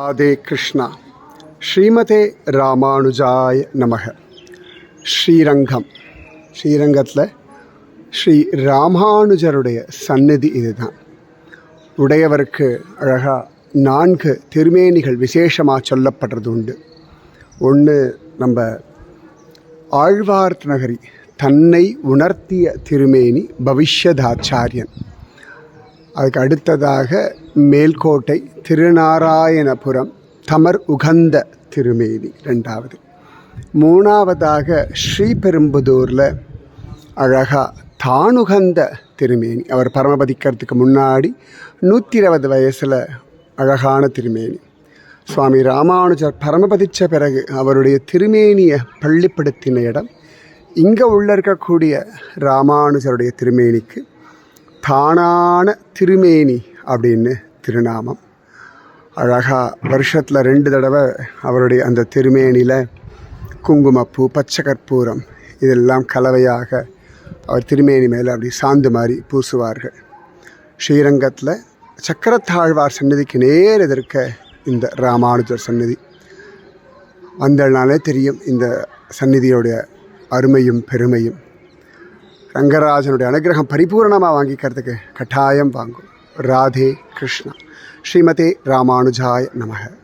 ராதே கிருஷ்ணா. ஸ்ரீமதே ராமானுஜாய நமக. ஸ்ரீரங்கம். ஸ்ரீரங்கத்தில் ஸ்ரீ ராமானுஜருடைய சந்நிதி இதுதான். உடையவருக்கு அழகாக நான்கு திருமேனிகள் விசேஷமாக சொல்லப்படுறது உண்டு ஒன்று நம்ம ஆழ்வார்த் நகரி தன்னை உணர்த்திய திருமேனி பவிஷ்யதாச்சாரியன். அதுக்கு அடுத்ததாக மேல்கோட்டை திருநாராயணபுரம் தமர் உகந்த திருமேனி ரெண்டாவது மூணாவதாக ஸ்ரீபெரும்புதூரில் அழகா தானுகந்த திருமேனி. அவர் பரமபதிக்கிறதுக்கு முன்னாடி நூற்றி இருபது வயசில் அழகான திருமேனி. சுவாமி ராமானுஜர் பரமபதித்த பிறகு அவருடைய திருமேனியை பள்ளிப்படுத்தின இடம். இங்கே உள்ள இருக்கக்கூடிய ராமானுஜருடைய திருமேனிக்கு தானான திருமேனி அப்படின்னு திருநாமம். அழகாக வருஷத்தில் ரெண்டு தடவை அவருடைய அந்த திருமேனியில் குங்குமப்பூ பச்சை கற்பூரம் இதெல்லாம் கலவையாக அவர் திருமேனி மேலே அப்படி சாந்து மாதிரி பூசுவார்கள். ஸ்ரீரங்கத்தில் சக்கரத்தாழ்வார் சன்னதிக்கு நேர் எதிர்க்க இந்த ராமானுஜர் சன்னதி வந்தனாலே தெரியும் இந்த சந்நிதியோடைய அருமையும் பெருமையும். ரங்கராஜனுடைய அனுகிரகம் பரிபூர்ணமாக வாங்கிக்கிறதுக்கு கட்டாயம் வாங்கும். ராதே கிருஷ்ணா. ஸ்ரீமதே ராமானுஜாய் நமக.